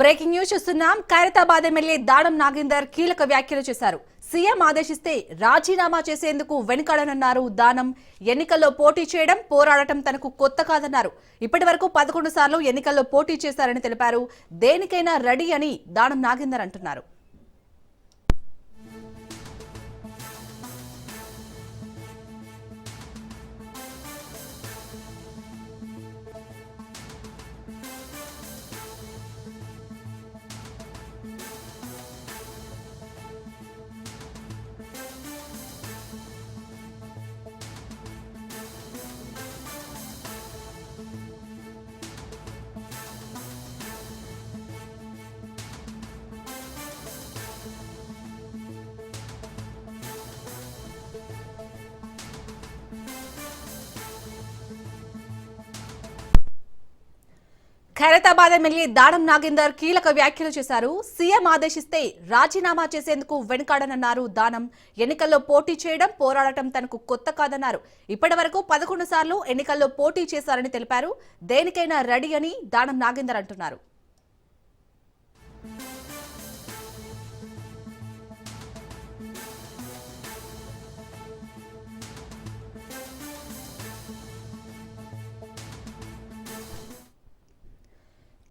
Breaking news చూస్తున్నాం. Khairatabad MLA దాడం Nagender కీలక వ్యాఖ్యలు చేశారు. సీఎం ఆదేశిస్తే రాజీనామా చేసేందుకు వెనుకాడనన్నారు దానం. ఎన్నికల్లో పోటీ చేయడం పోరాడటం తనకు కొత్త కాదన్నారు. ఇప్పటి వరకు పదకొండు సార్లు ఎన్నికల్లో పోటీ చేశారని తెలిపారు. దేనికైనా రెడీ అని దానం నాగేందర్ అంటున్నారు. ఖైరతాబాద్ ఎమ్మెల్యే దాడం నాగేందర్ కీలక వ్యాఖ్యలు చేశారు. సీఎం ఆదేశిస్తే రాజీనామా చేసేందుకు వెనుకాడనన్నారు దానం. ఎన్నికల్లో పోటీ చేయడం పోరాడటం తనకు కొత్త కాదన్నారు. ఇప్పటి వరకు పదకొండు సార్లు ఎన్నికల్లో పోటీ చేశారని తెలిపారు. దేనికైనా రెడీ అని దానం నాగేందర్ అంటున్నారు.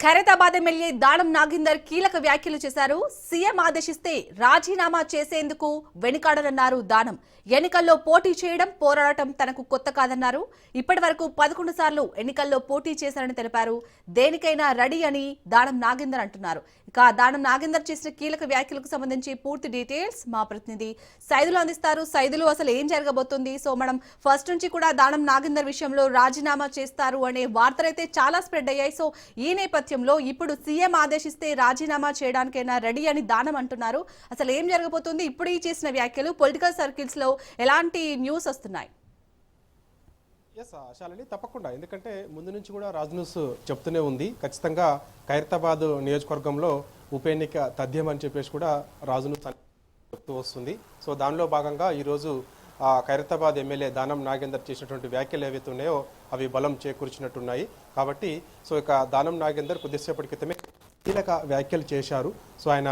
ఖైరతాబాద్ ఎమ్మెల్యే దానం నాగేందర్ కీలక వ్యాఖ్యలు చేశారు. సీఎం ఆదేశిస్తే రాజీనామా చేసేందుకు వెనుకాడనన్నారు దానం. ఎన్నికల్లో పోటీ చేయడం పోరాడటం తనకు కొత్త కాదన్నారు. ఇప్పటి వరకు పదకొండు సార్లు ఎన్నికల్లో పోటీ చేశారని తెలిపారు. దేనికైనా రెడీ అని దానం నాగేందర్ అంటున్నారు. ఇక దానం నాగేందర్ చేసిన కీలక వ్యాఖ్యలకు సంబంధించి పూర్తి డీటెయిల్స్ మా ప్రతినిధి సైదులు అందిస్తారు. సైదులు అసలు ఏం జరగబోతుంది? సో మనం ఫస్ట్ నుంచి కూడా దానం నాగేందర్ విషయంలో రాజీనామా చేస్తారు అనే వార్తలైతే చాలా స్ప్రెడ్ అయ్యాయి. సో ఈ నేపథ్యంలో ఇప్పుడు సీఎం ఆదేశిస్తే రాజీనామా చేయడానికైనా రెడీ అని దానం అంటున్నారు. అసలు ఏం జరగబోతుంది? ఇప్పుడు ఈ చేసిన వ్యాఖ్యలు పొలిటికల్ సర్కిల్స్లో ఎలాంటి న్యూస్ వస్తున్నాయి? ఎస్ శాలిని తప్పకుండా. ఎందుకంటే ముందు నుంచి కూడా రాజ్ న్యూస్ చెప్తూనే ఉంది. ఖచ్చితంగా ఖైరతాబాద్ నియోజకవర్గంలో ఉప ఎన్నిక తథ్యం అని చెప్పేసి కూడా రాజు న్యూస్ చెప్తూ వస్తుంది. సో దానిలో భాగంగా ఈరోజు ఖైరతాబాద్ ఎమ్మెల్యే దానం నాగేందర్ చేసినటువంటి వ్యాఖ్యలు ఏవైతే ఉన్నాయో అవి బలం చేకూర్చినట్టున్నాయి. కాబట్టి సో ఇక దానం నాగేందర్ కొద్దిసేపటి క్రితమే కీలక వ్యాఖ్యలు చేశారు. సో ఆయన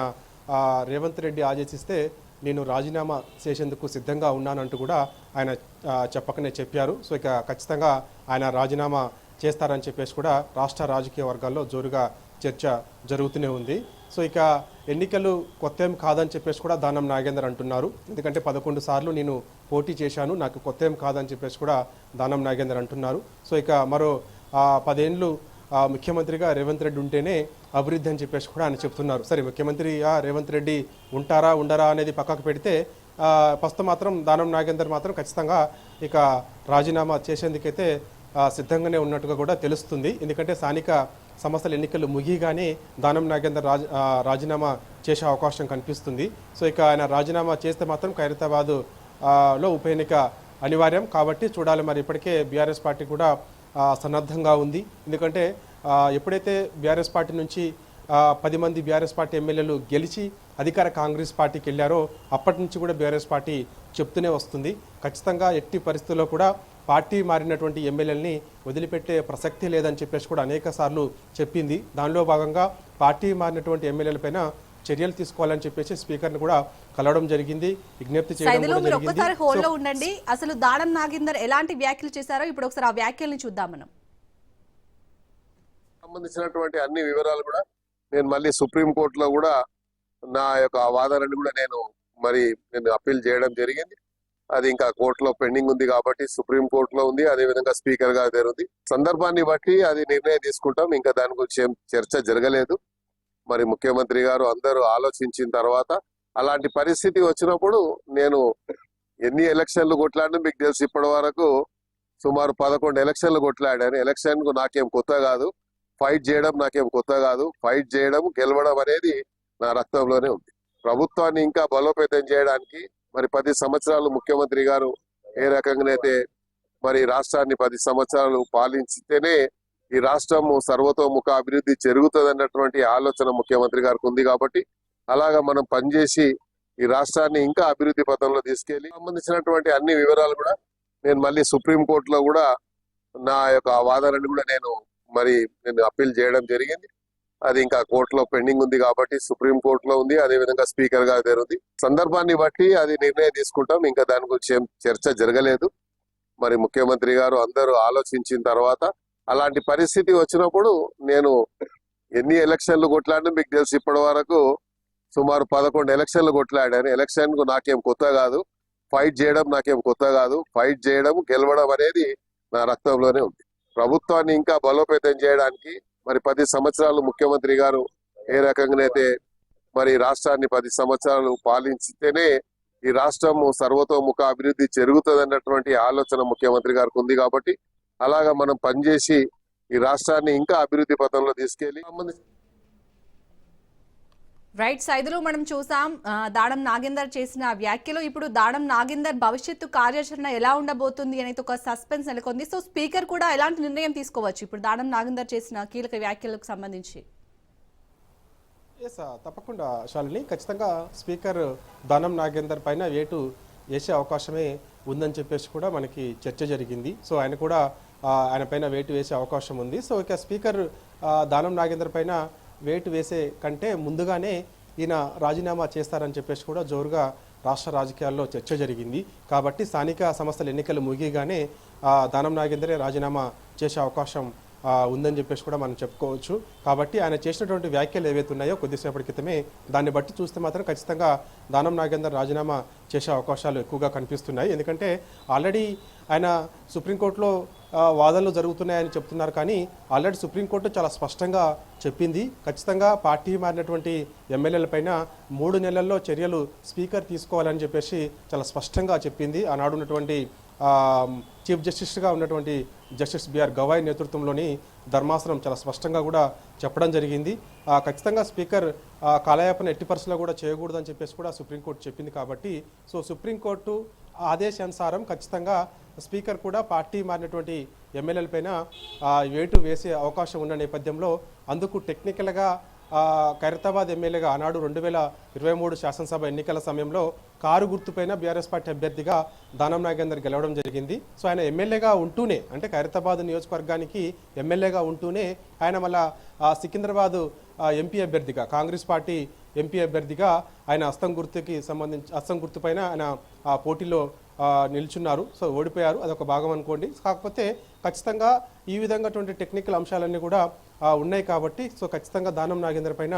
రేవంత్ రెడ్డి ఆదేశిస్తే నేను రాజీనామా చేసేందుకు సిద్ధంగా ఉన్నానంటూ కూడా ఆయన చెప్పకనే చెప్పారు. సో ఇక ఖచ్చితంగా ఆయన రాజీనామా చేస్తారని చెప్పేసి కూడా రాష్ట్ర రాజకీయ వర్గాల్లో జోరుగా చర్చ జరుగుతూనే ఉంది. సో ఇక ఎన్నికలు కొత్త ఏం కాదని చెప్పేసి కూడా దానం నాగేందర్ అంటున్నారు. ఎందుకంటే పదకొండు సార్లు నేను పోటీ చేశాను నాకు కొత్త ఏం కాదని చెప్పేసి కూడా దానం నాగేందర్ అంటున్నారు. సో ఇక మరో పదేండ్లు ముఖ్యమంత్రిగా రేవంత్ రెడ్డి ఉంటేనే అభివృద్ధి అని చెప్పేసి కూడా ఆయన చెప్తున్నారు. సరే ముఖ్యమంత్రిగా రేవంత్ రెడ్డి ఉంటారా ఉండరా అనేది పక్కకు పెడితే ఆ, ప్రస్తుతం మాత్రం దానం నాగేందర్ మాత్రం ఖచ్చితంగా ఇక రాజీనామా చేసేందుకైతే సిద్ధంగానే ఉన్నట్టుగా కూడా తెలుస్తుంది. ఎందుకంటే స్థానిక సంస్థల ఎన్నికలు ముగియగానే దానం నాగేందర్ రాజ రాజీనామా చేసే అవకాశం కనిపిస్తుంది. సో ఇక ఆయన రాజీనామా చేస్తే మాత్రం ఖైరతాబాద్లో ఉప ఎన్నిక అనివార్యం. కాబట్టి చూడాలి మరి ఇప్పటికే బీఆర్ఎస్ పార్టీ కూడా సన్నద్ధంగా ఉంది. ఎందుకంటే ఎప్పుడైతే బీఆర్ఎస్ పార్టీ నుంచి పది మంది బీఆర్ఎస్ పార్టీ ఎమ్మెల్యేలు గెలిచి అధికార కాంగ్రెస్ పార్టీకి వెళ్ళారో అప్పటి నుంచి కూడా బీఆర్ఎస్ పార్టీ చెప్తూనే వస్తుంది. ఖచ్చితంగా ఎట్టి పరిస్థితుల్లో కూడా పార్టీ మారినటువంటి ఎమ్మెల్యేలని వదిలిపెట్టే ప్రసక్తి లేదని చెప్పేసి కూడా అనేక సార్లు చెప్పింది. దానిలో భాగంగా పార్టీ మారినటువంటి ఎమ్మెల్యేలపైన చర్యలు తీసుకోవాలని చెప్పేసి స్పీకర్ని కూడా కలవడం జరిగింది. విజ్ఞప్తి చేయడం సైదులు కూడా మీరు జరిగింది. ఒక్కసారి హోల్డ్లో ఉండండి. అసలు దానం నాగేందర్ ఎలాంటి వ్యాఖ్యలు చేశారో ఇప్పుడు ఒకసారి ఆ వ్యాఖ్యల్ని చూద్దాం మనం. సంబంధించినటువంటి అన్ని వివరాలు కూడా నేను మళ్ళీ సుప్రీం కోర్టులో కూడా నా యొక్క వాదనని కూడా నేను మరి నేను అప్పీల్ చేయడం జరిగింది. అది ఇంకా కోర్టులో పెండింగ్ ఉంది కాబట్టి సుప్రీం కోర్టులో ఉంది. అదే విధంగా స్పీకర్ గారి దగ్గర ఉంది. సందర్భాన్ని బట్టి అది నిర్ణయం తీసుకుంటాం. ఇంకా దాని గురించి ఏం చర్చ జరగలేదు. మరి ముఖ్యమంత్రి గారు అందరూ ఆలోచించిన తర్వాత అలాంటి పరిస్థితి వచ్చినప్పుడు నేను ఎన్ని ఎలక్షన్లు కొట్లాడినా మీకు తెలుసు ఇప్పటి వరకు సుమారు పదకొండు ఎలక్షన్లు కొట్లాడాను. ఎలక్షన్కు నాకేం కొత్త కాదు. ఫైట్ చేయడం నాకేం కొత్త కాదు. ఫైట్ చేయడం గెలవడం అనేది నా రక్తంలోనే ఉంది. ప్రభుత్వాన్ని ఇంకా బలోపేతం చేయడానికి మరి పది సంవత్సరాలు ముఖ్యమంత్రి గారు ఏ రకంగానైతే మరి రాష్ట్రాన్ని పది సంవత్సరాలు పాలించితేనే ఈ రాష్ట్రం సర్వతోముఖ అభివృద్ధి జరుగుతుంది అన్నటువంటి ఆలోచన ముఖ్యమంత్రి గారికి ఉంది కాబట్టి అలాగా మనం పనిచేసి ఈ రాష్ట్రాన్ని ఇంకా అభివృద్ధి పథంలో తీసుకెళ్ళి సంబంధించినటువంటి అన్ని వివరాలు కూడా నేను మళ్ళీ సుప్రీం కోర్టులో కూడా నా యొక్క వాదనని కూడా నేను మరి నేను అప్పీల్ చేయడం జరిగింది. అది ఇంకా కోర్టులో పెండింగ్ ఉంది కాబట్టి సుప్రీం కోర్టులో ఉంది. అదే విధంగా స్పీకర్ గారి దగ్గర ఉంది. సందర్భాన్ని బట్టి అది నిర్ణయం తీసుకుంటాం. ఇంకా దాని గురించి ఏం చర్చ జరగలేదు. మరి ముఖ్యమంత్రి గారు అందరూ ఆలోచించిన తర్వాత అలాంటి పరిస్థితి వచ్చినప్పుడు నేను ఎన్ని ఎలక్షన్లు కొట్లాడినా మీకు తెలుసు ఇప్పటి వరకు సుమారు పదకొండు ఎలక్షన్లు కొట్లాడాను. ఎలక్షన్కు నాకేం కొత్త కాదు. ఫైట్ చేయడం నాకేం కొత్త కాదు. ఫైట్ చేయడం గెలవడం అనేది నా రక్తంలోనే ఉంది. ప్రభుత్వాన్ని ఇంకా బలోపేతం చేయడానికి మరి పది సంవత్సరాలు ముఖ్యమంత్రి గారు ఏ రకంగానైతే మరి రాష్ట్రాన్ని పది సంవత్సరాలు పాలించితేనే ఈ రాష్ట్రం సర్వతోముఖ అభివృద్ధి జరుగుతుంది అన్నటువంటి ఆలోచన ముఖ్యమంత్రి గారికి ఉంది కాబట్టి అలాగా మనం పనిచేసి ఈ రాష్ట్రాన్ని ఇంకా అభివృద్ధి పథంలో తీసుకెళ్ళి సంబంధించి రైట్ సైదులు మనం చూసాం దాడం నాగేందర్ చేసిన వ్యాఖ్యలో ఇప్పుడు దాడం నాగేందర్ భవిష్యత్తు కార్యాచరణ ఎలా ఉండబోతుంది అనేది ఒక సస్పెన్స్ నెలకొంది. సో స్పీకర్ కూడా ఎలాంటి నిర్ణయం తీసుకోవచ్చు ఇప్పుడు దాడం నాగేందర్ చేసిన కీలక వ్యాఖ్యలకు సంబంధించి? ఎస్ తప్పకుండా శాలిని. ఖచ్చితంగా స్పీకర్ దానం నాగేందర్ పైన వేటు వేసే అవకాశమే ఉందని చెప్పేసి కూడా మనకి చర్చ జరిగింది. సో ఆయన కూడా ఆయన పైన వేటు వేసే అవకాశం ఉంది. సో ఇక స్పీకర్ దానం నాగేందర్ పైన వేటు వేసే కంటే ముందుగానే ఈయన రాజీనామా చేస్తారని చెప్పేసి కూడా జోరుగా రాష్ట్ర రాజకీయాల్లో చర్చ జరిగింది. కాబట్టి స్థానిక సంస్థల ఎన్నికలు ముగియగానే దానం నాగేందరే రాజీనామా చేసే అవకాశం ఉందని చెప్పేసి కూడా మనం చెప్పుకోవచ్చు. కాబట్టి ఆయన చేసినటువంటి వ్యాఖ్యలు ఏవైతే ఉన్నాయో కొద్దిసేపటి క్రితమే దాన్ని బట్టి చూస్తే మాత్రం ఖచ్చితంగా దానం నాగేందర్ రాజీనామా చేసే అవకాశాలు ఎక్కువగా కనిపిస్తున్నాయి. ఎందుకంటే ఆల్రెడీ ఆయన సుప్రీంకోర్టులో వాదనలు జరుగుతున్నాయని చెప్తున్నారు. కానీ ఆల్రెడీ సుప్రీంకోర్టు చాలా స్పష్టంగా చెప్పింది. ఖచ్చితంగా పార్టీ మారినటువంటి ఎమ్మెల్యేల పైన మూడు నెలల్లో చర్యలు స్పీకర్ తీసుకోవాలని చెప్పేసి చాలా స్పష్టంగా చెప్పింది. ఆనాడు ఉన్నటువంటి చీఫ్ జస్టిస్గా ఉన్నటువంటి జస్టిస్ బిఆర్ గవాయ్ నేతృత్వంలోని ధర్మాసనం చాలా స్పష్టంగా కూడా చెప్పడం జరిగింది. ఖచ్చితంగా స్పీకర్ కాలయాపన ఎట్టి పరిస్థితుల్లో కూడా చేయకూడదని చెప్పేసి కూడా సుప్రీంకోర్టు చెప్పింది కాబట్టి. సో సుప్రీంకోర్టు ఆదేశానుసారం ఖచ్చితంగా స్పీకర్ కూడా పార్టీ మారినటువంటి ఎమ్మెల్యేల పైన వేటు వేసే అవకాశం ఉన్న నేపథ్యంలో అందుకు టెక్నికల్గా ఖైరతాబాద్ ఎమ్మెల్యేగా ఆనాడు రెండు వేల ఇరవై మూడు శాసనసభ ఎన్నికల సమయంలో కారు గుర్తుపైన బీఆర్ఎస్ పార్టీ అభ్యర్థిగా దానం నాగేందర్ గెలవడం జరిగింది. సో ఆయన ఎమ్మెల్యేగా ఉంటూనే అంటే ఖైరతాబాద్ నియోజకవర్గానికి ఎమ్మెల్యేగా ఉంటూనే ఆయన మళ్ళా సికింద్రాబాద్ ఎంపీ అభ్యర్థిగా కాంగ్రెస్ పార్టీ ఎంపీ అభ్యర్థిగా ఆయన అస్తం గుర్తుకి సంబంధించి అస్తం గుర్తుపైన ఆయన ఆ పోటీలో నిల్చున్నారు. సో ఓడిపోయారు. అదొక భాగం అనుకోండి. కాకపోతే ఖచ్చితంగా ఈ విధంగాటువంటి టెక్నికల్ అంశాలన్నీ కూడా ఉన్నాయి కాబట్టి సో ఖచ్చితంగా దానం నాగేంద్ర పైన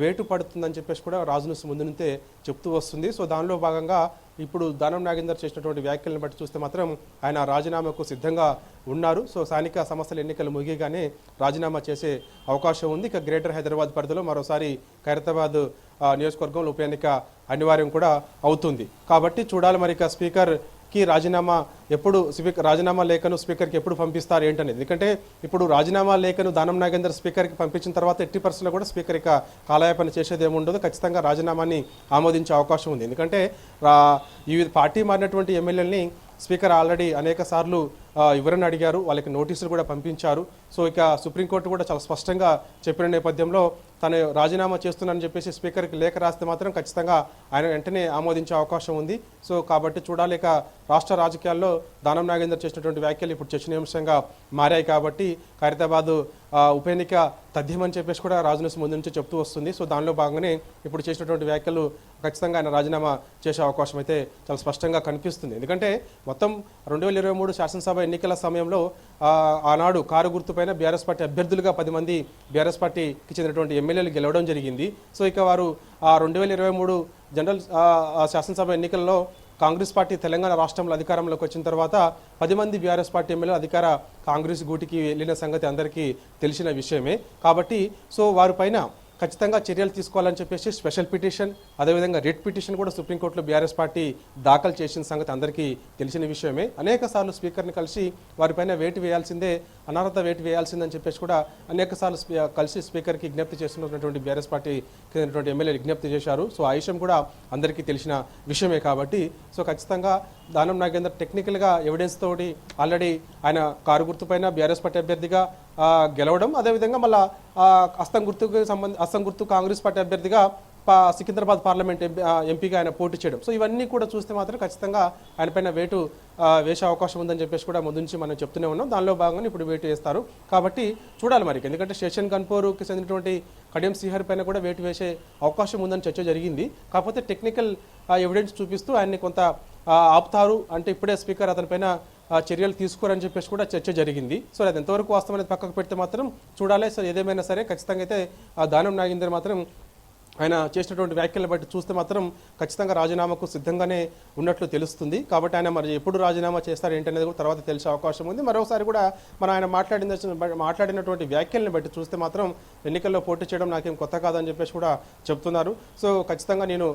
వేటు పడుతుందని చెప్పేసి కూడా రాజునుస్ ముందు నుంచే చెప్తూ వస్తుంది. సో దానిలో భాగంగా ఇప్పుడు దానం నాగేందర్ చేసినటువంటి వ్యాఖ్యలను బట్టి చూస్తే మాత్రం ఆయన రాజీనామాకు సిద్ధంగా ఉన్నారు. సో స్థానిక సంస్థల ఎన్నికలు ముగియగానే రాజీనామా చేసే అవకాశం ఉంది. ఇక గ్రేటర్ హైదరాబాద్ పరిధిలో మరోసారి ఖైరతాబాద్ నియోజకవర్గంలో ఉప ఎన్నిక అనివార్యం కూడా అవుతుంది. కాబట్టి చూడాలి మరి ఇక స్పీకర్కి రాజీనామా ఎప్పుడు స్పీకర్ రాజీనామా లేఖను స్పీకర్కి ఎప్పుడు పంపిస్తారు ఏంటనేది. ఎందుకంటే ఇప్పుడు రాజీనామా లేఖను దానం నాగేందర్ స్పీకర్కి పంపించిన తర్వాత ఎట్టి పరిస్థితుల్లో కూడా స్పీకర్ ఇక కాలయాపన చేసేది ఏముండదు ఖచ్చితంగా రాజీనామాని ఆమోదించే అవకాశం ఉంది. ఎందుకంటే ఈ పార్టీ మారినటువంటి ఎమ్మెల్యేలని స్పీకర్ ఆల్రెడీ అనేక సార్లు వివరణ అడిగారు. వాళ్ళకి నోటీసులు కూడా పంపించారు. సో ఇక సుప్రీంకోర్టు కూడా చాలా స్పష్టంగా చెప్పిన నేపథ్యంలో తను రాజీనామా చేస్తున్నానని చెప్పేసి స్పీకర్కి లేఖ రాస్తే మాత్రం ఖచ్చితంగా ఆయన వెంటనే ఆమోదించే అవకాశం ఉంది. సో కాబట్టి చూడాలి. ఇక రాష్ట్ర రాజకీయాల్లో దానం నాగేందర్ చేసినటువంటి వ్యాఖ్యలు ఇప్పుడు చర్చనీయాంశంగా మారాయి కాబట్టి ఖైరతాబాద్ ఉప ఎన్నిక తథ్యమని చెప్పేసి కూడా రాజునస్ ముందు నుంచి చెప్తూ వస్తుంది. సో దానిలో భాగంగానే ఇప్పుడు చేసినటువంటి వ్యాఖ్యలు ఖచ్చితంగా ఆయన రాజీనామా చేసే అవకాశం అయితే చాలా స్పష్టంగా కనిపిస్తుంది. ఎందుకంటే మొత్తం రెండు వేల ఇరవై మూడు శాసనసభ ఎన్నికల సమయంలో ఆనాడు కారు గుర్తుపైన బీఆర్ఎస్ పార్టీ అభ్యర్థులుగా పది మంది బీఆర్ఎస్ పార్టీకి చెందినటువంటి ఎమ్మెల్యేలు గెలవడం జరిగింది. సో ఇక వారు ఆ రెండు వేల ఇరవై మూడు జనరల్ శాసనసభ ఎన్నికల్లో కాంగ్రెస్ పార్టీ తెలంగాణ రాష్ట్రంలో అధికారంలోకి వచ్చిన తర్వాత పది మంది బీఆర్ఎస్ పార్టీ ఎమ్మెల్యేలు అధికార కాంగ్రెస్ గూటికి వెళ్ళిన సంగతి అందరికీ తెలిసిన విషయమే. కాబట్టి సో వారిపైన ఖచ్చితంగా చర్యలు తీసుకోవాలని చెప్పేసి స్పెషల్ పిటిషన్ అదేవిధంగా రిట్ పిటిషన్ కూడా సుప్రీంకోర్టులో బీఆర్ఎస్ పార్టీ దాఖలు చేసిన సంగతి అందరికీ తెలిసిన విషయమే. అనేక సార్లు స్పీకర్ని కలిసి వారిపైన వేటు వేయాల్సిందే. అనర్హత వేటు వేయాల్సిందని చెప్పేసి కూడా అనేక సార్లు స్పీ- కలిసి స్పీకర్కి విజ్ఞప్తి చేస్తున్నటువంటి బీఆర్ఎస్ పార్టీ చెందినటువంటి ఎమ్మెల్యే విజ్ఞప్తి చేశారు. సో ఆ విషయం కూడా అందరికీ తెలిసిన విషయమే కాబట్టి సో ఖచ్చితంగా దానం నాగేందర్ టెక్నికల్గా ఎవిడెన్స్ తోటి ఆల్రెడీ ఆయన కారు గుర్తుపైన బీఆర్ఎస్ పార్టీ అభ్యర్థిగా గెలవడం అదేవిధంగా మళ్ళీ అస్తం గుర్తుకు సంబంధ అస్తం గుర్తు కాంగ్రెస్ పార్టీ అభ్యర్థిగా సికింద్రాబాద్ పార్లమెంట్ ఎంపీ ఎంపీగా ఆయన పోటీ చేయడం. సో ఇవన్నీ కూడా చూస్తే మాత్రం ఖచ్చితంగా ఆయన పైన వేటు వేసే అవకాశం ఉందని చెప్పేసి కూడా ముందు నుంచి మనం చెప్తూనే ఉన్నాం. దానిలో భాగంగా ఇప్పుడు వేటు వేస్తారు. కాబట్టి చూడాలి మరి. ఎందుకంటే శేషన్ కన్పూర్కి చెందినటువంటి కడియం శ్రీహరి పైన కూడా వేటు వేసే అవకాశం ఉందని చర్చ జరిగింది. కాకపోతే టెక్నికల్ ఎవిడెన్స్ చూపిస్తూ ఆయన్ని కొంత ఆపుతారు. అంటే ఇప్పుడే స్పీకర్ అతనిపైన చర్యలు తీసుకోరని చెప్పేసి కూడా చర్చ జరిగింది. సో అది ఎంతవరకు వాస్తవం అనేది పక్కకు పెడితే మాత్రం చూడాలి. సో ఏదేమైనా సరే ఖచ్చితంగా అయితే దానం నాగేందర్ మాత్రం ఆయన చేసినటువంటి వ్యాఖ్యలను బట్టి చూస్తే మాత్రం ఖచ్చితంగా రాజీనామాకు సిద్ధంగానే ఉన్నట్లు తెలుస్తుంది. కాబట్టి ఆయన మరి ఎప్పుడు రాజీనామా చేస్తారు ఏంటనేది కూడా తర్వాత తెలిసే అవకాశం ఉంది. మరోసారి కూడా మన ఆయన మాట్లాడిన మాట్లాడినటువంటి వ్యాఖ్యలను బట్టి చూస్తే మాత్రం ఎన్నికల్లో పోటీ చేయడం నాకేం కొత్త కాదని చెప్పేసి కూడా చెప్తున్నారు. సో ఖచ్చితంగా నేను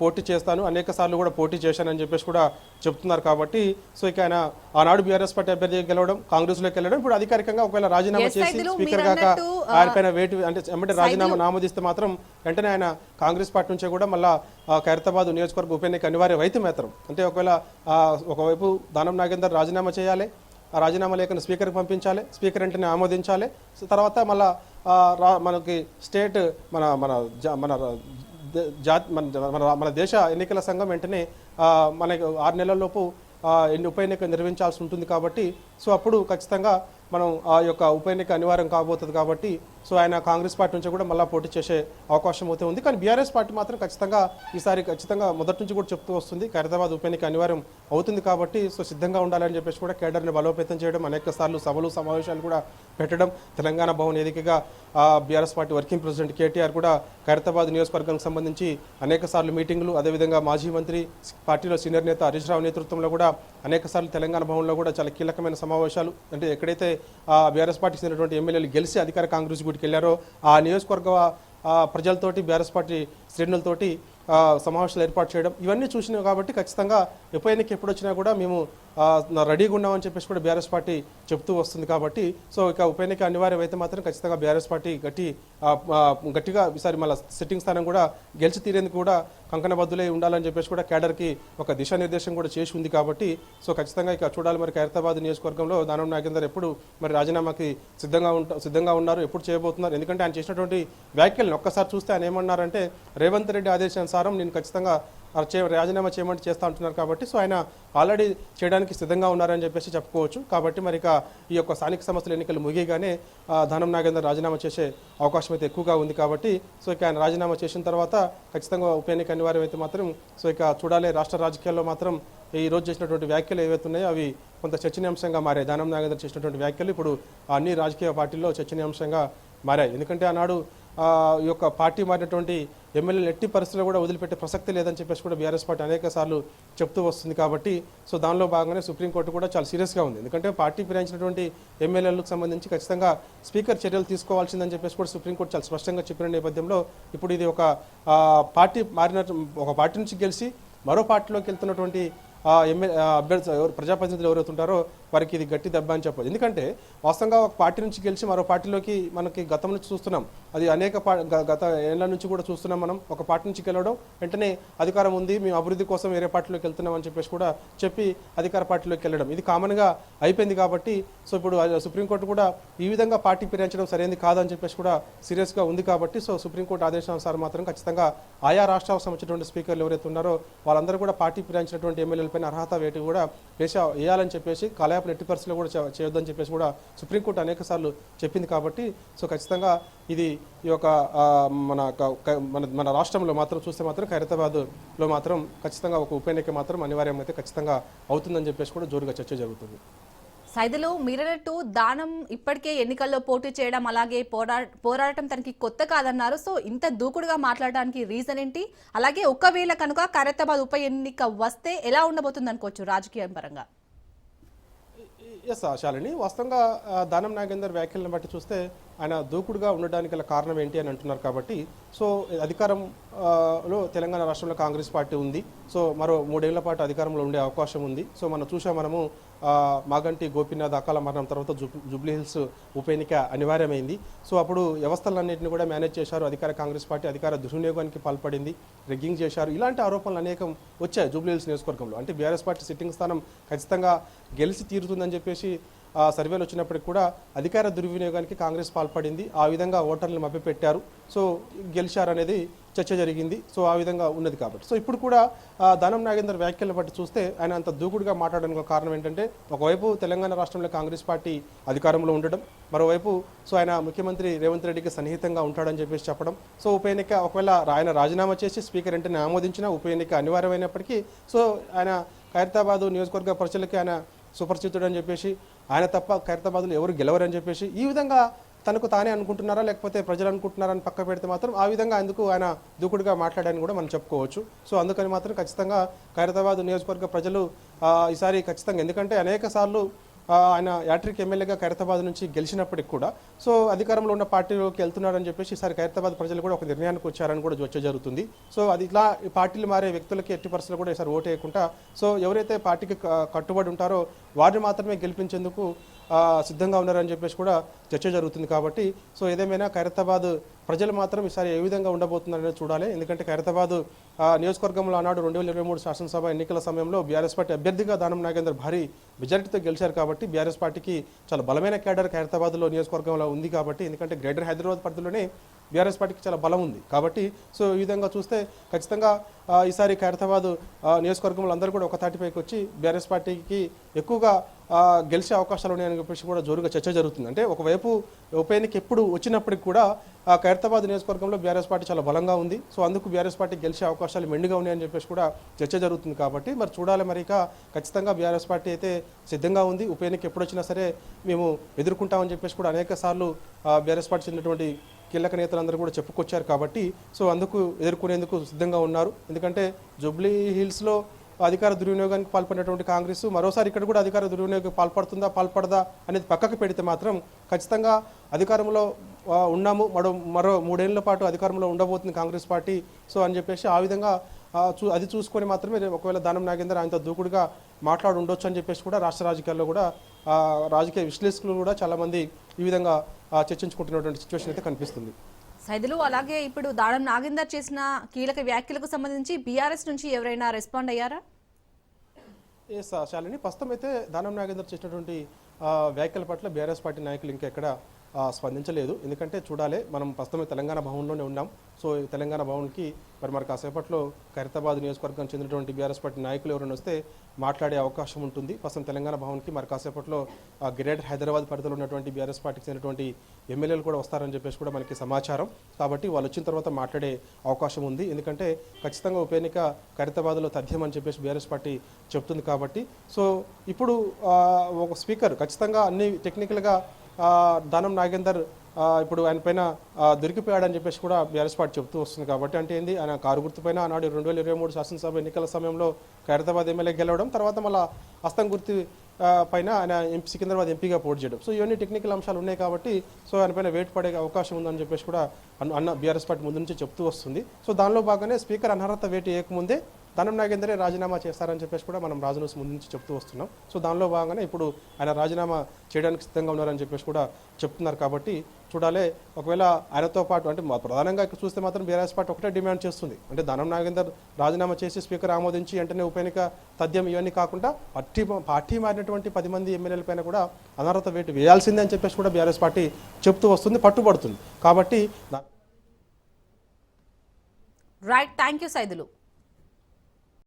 పోటీ చేస్తాను. అనేక సార్లు కూడా పోటీ చేశానని చెప్పేసి కూడా చెప్తున్నారు కాబట్టి సో ఇక ఆయన ఆనాడు బీఆర్ఎస్ పార్టీ అభ్యర్థిగా గెలవడం కాంగ్రెస్లోకి వెళ్ళడం ఇప్పుడు అధికారికంగా ఒకవేళ రాజీనామా చేసి స్పీకర్ మీరు గాక అన్నట్టు, ఆ, ఆయన పైన వేటు అంటే రాజీనామా నామోదిస్తే మాత్రం వెంటనే ఆయన కాంగ్రెస్ పార్టీ నుంచే కూడా మళ్ళా ఖైరతాబాద్ నియోజకవర్గ ఉప ఎన్నిక అనివార్యం అయితే మాత్రం. అంటే ఒకవేళ ఒకవైపు దానం నాగేందర్ రాజీనామా చేయాలి ఆ రాజీనామా లేఖను స్పీకర్కి పంపించాలి స్పీకర్ వెంటనే ఆమోదించాలి సో తర్వాత మళ్ళా మనకి స్టేట్ మన మన మన జాతి మన మన దేశ ఎన్నికల సంఘం వెంటనే మనకి ఆరు నెలల్లోపు ఎన్ని ఉప ఎన్నిక నిర్వహించాల్సి ఉంటుంది కాబట్టి సో అప్పుడు ఖచ్చితంగా మనం ఆ యొక్క ఉప ఎన్నిక అనివార్యం కాబోతుంది కాబట్టి సో ఆయన కాంగ్రెస్ పార్టీ నుంచి కూడా మళ్ళీ పోటీ చేసే అవకాశం అయితే ఉంది. కానీ బీఆర్ఎస్ పార్టీ మాత్రం ఖచ్చితంగా ఈసారి ఖచ్చితంగా మొదటి నుంచి కూడా చెప్తూ వస్తుంది ఖైరతాబాద్ ఉప ఎన్నిక అనివార్యం అవుతుంది కాబట్టి సో సిద్ధంగా ఉండాలని చెప్పేసి కూడా కేడర్ని బలోపేతం చేయడం అనేక సార్లు సభలు సమావేశాలు కూడా పెట్టడం తెలంగాణ భవన్ వేదికగా BRS party working president KTR కూడా ఖైరతాబాద్ నియోజకవర్గానికి సంబంధించి అనేక సార్లు మీటింగులు అదేవిధంగా మాజీ మంత్రి పార్టీలో సీనియర్ నేత హరీష్ రావు నేతృత్వంలో కూడా అనేక సార్లు తెలంగాణ భవన్లో కూడా చాలా కీలకమైన సమావేశాలు. అంటే ఎక్కడైతే బీఆర్ఎస్ పార్టీకి చెందినటువంటి ఎమ్మెల్యేలు గెలిచి అధికార కాంగ్రెస్ గుడికి వెళ్ళారో ఆ నియోజకవర్గ ప్రజలతోటి బీఆర్ఎస్ పార్టీ శ్రేణులతోటి సమావేశాలు ఏర్పాటు చేయడం ఇవన్నీ చూసినాం కాబట్టి ఖచ్చితంగా ఉప ఎన్నిక ఎప్పుడు వచ్చినా కూడా మేము రెడీగా ఉన్నామని చెప్పేసి కూడా బీఆర్ఎస్ పార్టీ చెప్తూ వస్తుంది కాబట్టి సో ఇక ఉప ఎన్నిక అనివార్యం అయితే మాత్రం ఖచ్చితంగా బీఆర్ఎస్ పార్టీ గట్టి గట్టిగా ఈసారి మళ్ళీ సిట్టింగ్ స్థానం కూడా గెలిచి తీరేందుకు కూడా కంకణబద్దులై ఉండాలని చెప్పేసి కూడా కేడర్కి ఒక దిశానిర్దేశం కూడా చేసి ఉంది కాబట్టి సో ఖచ్చితంగా ఇక చూడాలి మరి ఖైరతాబాద్ నియోజకవర్గంలో దానం నాగేందర్ ఎప్పుడు మరి రాజీనామాకి సిద్ధంగా ఉంటా సిద్ధంగా ఉన్నారు ఎప్పుడు చేయబోతున్నారు. ఎందుకంటే ఆయన చేసినటువంటి వ్యాఖ్యలను ఒక్కసారి చూస్తే ఆయన ఏమన్నారంటే రేవంత్ రెడ్డి ఆదేశానుసారం నేను ఖచ్చితంగా చే రాజీనామా చేయమంటే చేస్తా అంటున్నారు కాబట్టి సో ఆయన ఆల్రెడీ చేయడానికి సిద్ధంగా ఉన్నారని చెప్పేసి చెప్పుకోవచ్చు. కాబట్టి మరి ఇక ఈ యొక్క స్థానిక సంస్థల ఎన్నికలు ముగియగానే ధనం దానం నాగేందర్ రాజీనామా చేసే అవకాశం అయితే ఎక్కువగా ఉంది కాబట్టి సో ఇక ఆయన రాజీనామా చేసిన తర్వాత ఖచ్చితంగా ఉప ఎన్నిక అనివార్యం అయితే మాత్రం సో ఇక చూడాలి. రాష్ట్ర రాజకీయాల్లో మాత్రం ఈ రోజు చేసినటువంటి వ్యాఖ్యలు ఏవైతే ఉన్నాయో అవి కొంత చర్చనీయాంశంగా మారాయి. దానం నాగేందర్ చేసినటువంటి వ్యాఖ్యలు ఇప్పుడు అన్ని రాజకీయ పార్టీల్లో చర్చనీయాంశంగా మారాయి. ఎందుకంటే ఆనాడు ఈ యొక్క పార్టీ మారినటువంటి ఎమ్మెల్యేలు ఎట్టి పరిస్థితుల్లో కూడా వదిలిపెట్టే ప్రసక్తి లేదని చెప్పేసి కూడా బీఆర్ఎస్ పార్టీ అనేక సార్లు చెప్తూ వస్తుంది కాబట్టి సో దానిలో భాగంగానే సుప్రీంకోర్టు కూడా చాలా సీరియస్గా ఉంది. ఎందుకంటే పార్టీ ఫిరాయించినటువంటి ఎమ్మెల్యేలకు సంబంధించి ఖచ్చితంగా స్పీకర్ చర్యలు తీసుకోవాల్సిందని చెప్పేసి కూడా సుప్రీంకోర్టు చాలా స్పష్టంగా చెప్పిన నేపథ్యంలో ఇప్పుడు ఇది ఒక పార్టీ మారిన ఒక పార్టీ నుంచి గెలిచి మరో పార్టీలోకి వెళ్తున్నటువంటి ఎమ్మెల్యే అభ్యర్థి ఎవరు ప్రజాప్రతినిధులు ఎవరైతే ఉంటారో వారికి ఇది గట్టి దెబ్బ అని చెప్పదు ఎందుకంటే వాస్తవంగా ఒక పార్టీ నుంచి గెలిచి మరో పార్టీలోకి మనకి గతం నుంచి చూస్తున్నాం. అది అనేక గత ఏళ్ళ నుంచి కూడా చూస్తున్నాం మనం. ఒక పార్టీ నుంచి గెలవడం వెంటనే అధికారం ఉంది మేము అభివృద్ధి కోసం వేరే పార్టీలోకి వెళ్తున్నాం అని చెప్పేసి కూడా చెప్పి అధికార పార్టీలోకి వెళ్ళడం. ఇది కామన్గా అయిపోయింది కాబట్టి సో ఇప్పుడు సుప్రీంకోర్టు కూడా ఈ విధంగా పార్టీ ఫిరాయించడం సరైనది కాదని చెప్పేసి కూడా సీరియస్గా ఉంది కాబట్టి సో సుప్రీంకోర్టు ఆదేశానుసారం మాత్రం ఖచ్చితంగా ఆయా రాష్ట్రాలకు సంబంధించినటువంటి స్పీకర్లు ఎవరైతే ఉన్నారో వాళ్ళందరూ కూడా పార్టీ ఫిరాయించినటువంటి ఎమ్మెల్యేలపైన అర్హత వేటు కూడా వేసే వేయాలని చెప్పేసి కలాపన ఎట్టి పరిస్థితుల్లో కూడా చేయొద్దని చెప్పేసి కూడా సుప్రీంకోర్టు అనేక సార్లు చెప్పింది కాబట్టి సో ఖచ్చితంగా ఇది ఈ యొక్క మన మన మన రాష్ట్రంలో మాత్రం చూస్తే మాత్రం ఖైరతాబాద్లో మాత్రం ఖచ్చితంగా ఒక ఉప ఎన్నిక మాత్రం అనివార్యం అయితే ఖచ్చితంగా అవుతుందని చెప్పేసి కూడా జోరుగా చర్చ జరుగుతుంది. సైదులు మీరన్నట్టు దానం ఇప్పటికే ఎన్నికల్లో పోటీ చేయడం అలాగే పోరా పోరాడటం తనకి కొత్త కాదన్నారు. సో ఇంత దూకుడుగా మాట్లాడడానికి రీజన్ ఏంటి? అలాగే ఒకవేళ కనుక ఖైరతాబాద్ ఉప ఎన్నిక వస్తే ఎలా ఉండబోతుంది అనుకోవచ్చు రాజకీయ పరంగా? ఎస్ శాలిని. వాస్తవంగా దానం నాగేందర్ వ్యాఖ్యలను బట్టి చూస్తే ఆయన దూకుడుగా ఉండడానికి గల కారణం ఏంటి అని అంటున్నారు కాబట్టి సో అధికారం లో తెలంగాణ రాష్ట్రంలో కాంగ్రెస్ పార్టీ ఉంది. సో మరో మూడేళ్ళ పాటు అధికారంలో ఉండే అవకాశం ఉంది. సో మనం చూసాం మనము మాగంటి గోపీనాథ్ అకాల మరణం తర్వాత జుబ్ జూబ్లీ హిల్స్ ఉప ఎన్నిక అనివార్యమైంది. సో అప్పుడు వ్యవస్థలన్నింటినీ కూడా మేనేజ్ చేశారు. అధికార కాంగ్రెస్ పార్టీ అధికార దుర్వినియోగానికి పాల్పడింది. రెగ్గింగ్ చేశారు. ఇలాంటి ఆరోపణలు అనేకం వచ్చాయి జూబ్లీ హిల్స్ నియోజకవర్గంలో. అంటే బీఆర్ఎస్ పార్టీ సిట్టింగ్ స్థానం ఖచ్చితంగా గెలిచి తీరుతుందని చెప్పేసి సర్వేలు వచ్చినప్పటికీ కూడా అధికార దుర్వినియోగానికి కాంగ్రెస్ పాల్పడింది. ఆ విధంగా ఓటర్లను మభ్యపెట్టారు. సో గెలిచారనేది చర్చ జరిగింది. సో ఆ విధంగా ఉన్నది కాబట్టి. సో ఇప్పుడు కూడా దానం నాగేందర్ వ్యాఖ్యలను బట్టి చూస్తే ఆయన అంత దూకుడుగా మాట్లాడడానికి ఒక కారణం ఏంటంటే ఒకవైపు తెలంగాణ రాష్ట్రంలో కాంగ్రెస్ పార్టీ అధికారంలో ఉండడం మరోవైపు సో ఆయన ముఖ్యమంత్రి రేవంత్ రెడ్డికి సన్నిహితంగా ఉంటాడని చెప్పేసి చెప్పడం. సో ఉప ఎన్నిక ఒకవేళ ఆయన రాజీనామా చేసి స్పీకర్ వెంటనే ఆమోదించిన ఉప ఎన్నిక అనివార్యమైనప్పటికీ సో ఆయన ఖైరతాబాదు నియోజకవర్గ ప్రజలకి ఆయన సుపరిచితుడు అని చెప్పేసి ఆయన తప్ప ఖైరతాబాద్లో ఎవరు గెలవరని చెప్పేసి ఈ విధంగా తనకు తానే అనుకుంటున్నారా లేకపోతే ప్రజలు అనుకుంటున్నారా అని పక్క పెడితే మాత్రం ఆ విధంగా అందుకు ఆయన దూకుడుగా మాట్లాడాలని కూడా మనం చెప్పుకోవచ్చు. సో అందుకని మాత్రం ఖచ్చితంగా ఖైరతాబాద్ నియోజకవర్గ ప్రజలు ఈసారి ఖచ్చితంగా ఎందుకంటే అనేక సార్లు ఆయన యాట్రిక్ ఎమ్మెల్యేగా ఖైరతాబాద్ నుంచి గెలిచినప్పటికి కూడా సో అధికారంలో ఉన్న పార్టీలోకి వెళ్తున్నారని చెప్పేసి ఈసారి ఖైరతాబాద్ ప్రజలు కూడా ఒక నిర్ణయానికి వచ్చారని కూడా చర్చ జరుగుతుంది. సో అది ఇట్లా ఈ పార్టీలు మారే వ్యక్తులకి ఎట్టి పరిస్థితులు కూడా ఈసారి ఓటు వేయకుండా సో ఎవరైతే పార్టీకి కట్టుబడి ఉంటారో వారిని మాత్రమే గెలిపించేందుకు సిద్ధంగా ఉన్నారని చెప్పేసి కూడా చర్చ జరుగుతుంది కాబట్టి సో ఏదేమైనా ఖైరతాబాద్ ప్రజలు మాత్రం ఈసారి ఏ విధంగా ఉండబోతున్నారనేది చూడాలి. ఎందుకంటే ఖైరతాబాద్ ఆ, నియోజకవర్గంలో ఆనాడు రెండు వేల ఇరవై మూడు శాసనసభ ఎన్నికల సమయంలో బీఆర్ఎస్ పార్టీ అభ్యర్థిగా దానం నాగేందర్ భారీ మెజారిటీతో గెలిచారు కాబట్టి బీఆర్ఎస్ పార్టీకి చాలా బలమైన క్యాడర్ ఖైరతాబాద్లో నియోజకవర్గంలో ఉంది కాబట్టి ఎందుకంటే గ్రేటర్ హైదరాబాద్ పరిధిలోనే బీఆర్ఎస్ పార్టీకి చాలా బలం ఉంది. కాబట్టి సో ఈ విధంగా చూస్తే ఖచ్చితంగా ఈసారి ఖైరతాబాద్ నియోజకవర్గంలో అందరూ కూడా ఒక తాటిపైకి వచ్చి బీఆర్ఎస్ పార్టీకి ఎక్కువగా గెలిచే అవకాశాలు ఉన్నాయని చెప్పేసి కూడా జోరుగా చర్చ జరుగుతుంది. అంటే ఒకవైపు ఉప ఎన్నిక ఎప్పుడు వచ్చినప్పటికి కూడా ఖైరతాబాద్ నియోజకవర్గంలో బీఆర్ఎస్ పార్టీ చాలా బలంగా ఉంది. సో అందుకు బీఆర్ఎస్ పార్టీ గెలిచే అవకాశాలు మెండుగా ఉన్నాయని చెప్పేసి కూడా చర్చ జరుగుతుంది కాబట్టి మరి చూడాలి మరి ఇక. ఖచ్చితంగా బీఆర్ఎస్ పార్టీ అయితే సిద్ధంగా ఉంది. ఉప ఎన్నిక ఎప్పుడు వచ్చినా సరే మేము ఎదుర్కొంటామని చెప్పేసి కూడా అనేక సార్లు బీఆర్ఎస్ పార్టీ చెందినటువంటి కీలక నేతలందరూ కూడా చెప్పుకొచ్చారు కాబట్టి సో అందుకు ఎదుర్కొనేందుకు సిద్ధంగా ఉన్నారు. ఎందుకంటే జూబ్లీ హిల్స్లో అధికార దుర్వినియోగానికి పాల్పడినటువంటి కాంగ్రెస్ మరోసారి ఇక్కడ కూడా అధికార దుర్వినియోగం పాల్పడుతుందా పాల్పడదా అనేది పక్కకు పెడితే మాత్రం ఖచ్చితంగా అధికారంలో ఉన్నాము. మరో మరో మూడేళ్ళ పాటు అధికారంలో ఉండబోతుంది కాంగ్రెస్ పార్టీ. సో అని చెప్పేసి ఆ విధంగా అది చూసుకొని మాత్రమే ఒకవేళ దానం నాగేందర్ ఆయనతో దూకుడుగా మాట్లాడి ఉండొచ్చు అని చెప్పేసి కూడా రాష్ట్ర రాజకీయాల్లో కూడా రాజకీయ విశ్లేషకులు కూడా చాలామంది ఈ విధంగా చర్చించుకుంటున్నటువంటి సిచ్యువేషన్ అయితే కనిపిస్తుంది. సైదులు అలాగే ఇప్పుడు దాడం నాగేందర్ చేసిన కీలక వ్యాఖ్యలకు సంబంధించి బీఆర్ఎస్ నుంచి ఎవరైనా రెస్పాండ్ అయ్యారా? ఎస్ శాలిని ప్రస్తుతం అయితే దానం నాగేందర్ చేసినటువంటి వ్యాఖ్యల పట్ల బీఆర్ఎస్ పార్టీ నాయకులు ఇంకా ఎక్కడ స్పందించలేదు. ఎందుకంటే చూడాలి మనం ప్రస్తుతం తెలంగాణ భవన్లోనే ఉన్నాం. సో తెలంగాణ భవన్కి మరి మరి కాసేపట్లో ఖైరతాబాద్ నియోజకవర్గం చెందినటువంటి బీఆర్ఎస్ పార్టీ నాయకులు ఎవరైనా వస్తే మాట్లాడే అవకాశం ఉంటుంది. ప్రస్తుతం తెలంగాణ భవన్కి మరి కాసేపట్లో గ్రేటర్ హైదరాబాద్ పరిధిలో ఉన్నటువంటి బీఆర్ఎస్ పార్టీకి చెందినటువంటి ఎమ్మెల్యేలు కూడా వస్తారని చెప్పేసి కూడా మనకి సమాచారం. కాబట్టి వాళ్ళు వచ్చిన తర్వాత మాట్లాడే అవకాశం ఉంది. ఎందుకంటే ఖచ్చితంగా ఉప ఎన్నిక ఖైరతాబాద్లో తథ్యం అని చెప్పేసి బీఆర్ఎస్ పార్టీ చెప్తుంది కాబట్టి. సో ఇప్పుడు ఒక స్పీకర్ ఖచ్చితంగా అన్ని టెక్నికల్గా ధనం నాగేందర్ ఇప్పుడు ఆయన పైన దొరికిపోయాడని చెప్పేసి కూడా బీఆర్ఎస్ పార్టీ చెప్తూ వస్తుంది కాబట్టి అంటే ఏంది ఆయన కారు గుర్తుపైన ఆనాడు రెండు వేల ఇరవై మూడు శాసనసభ ఎన్నికల సమయంలో ఖైరతాబాద్ ఎమ్మెల్యే గెలవడం తర్వాత మళ్ళీ హస్తం గుర్తు పైన ఆయన ఎంపీ సికింద్రాబాద్ ఎంపీగా పోటీ చేయడం. సో ఇవన్నీ టెక్నికల్ అంశాలు ఉన్నాయి కాబట్టి సో ఆయన పైన వెయిట్ పడే అవకాశం ఉందని చెప్పేసి కూడా అన్న- అన్న బీఆర్ఎస్ పార్టీ ముందు నుంచి చెప్తూ వస్తుంది. సో దానిలో భాగంగానే స్పీకర్ అనర్హత వేటు వేయకముందే దానం నాగేందరే రాజీనామా చేస్తారని చెప్పేసి కూడా మనం రాజనూస్ ముందు నుంచి చెప్తూ వస్తున్నాం. సో దానిలో భాగంగానే ఇప్పుడు ఆయన రాజీనామా చేయడానికి సిద్ధంగా ఉన్నారని చెప్పేసి కూడా చెప్తున్నారు కాబట్టి చూడాలి. ఒకవేళ ఆయనతో పాటు అంటే మా ప్రధానంగా ఇక్కడ చూస్తే మాత్రం బీఆర్ఎస్ పార్టీ ఒకటే డిమాండ్ చేస్తుంది. అంటే దానం నాగేందర్ రాజీనామా చేసి స్పీకర్ ఆమోదించి వెంటనే ఉప ఎన్నిక తథ్యం ఇవన్నీ కాకుండా పార్టీ పార్టీ మారినటువంటి పది మంది ఎమ్మెల్యేల పైన కూడా అనర్హత వేటు వేయాల్సిందే అని చెప్పేసి కూడా బీఆర్ఎస్ పార్టీ చెప్తూ వస్తుంది పట్టుబడుతుంది. కాబట్టి రైట్ థ్యాంక్ యూ సైదులు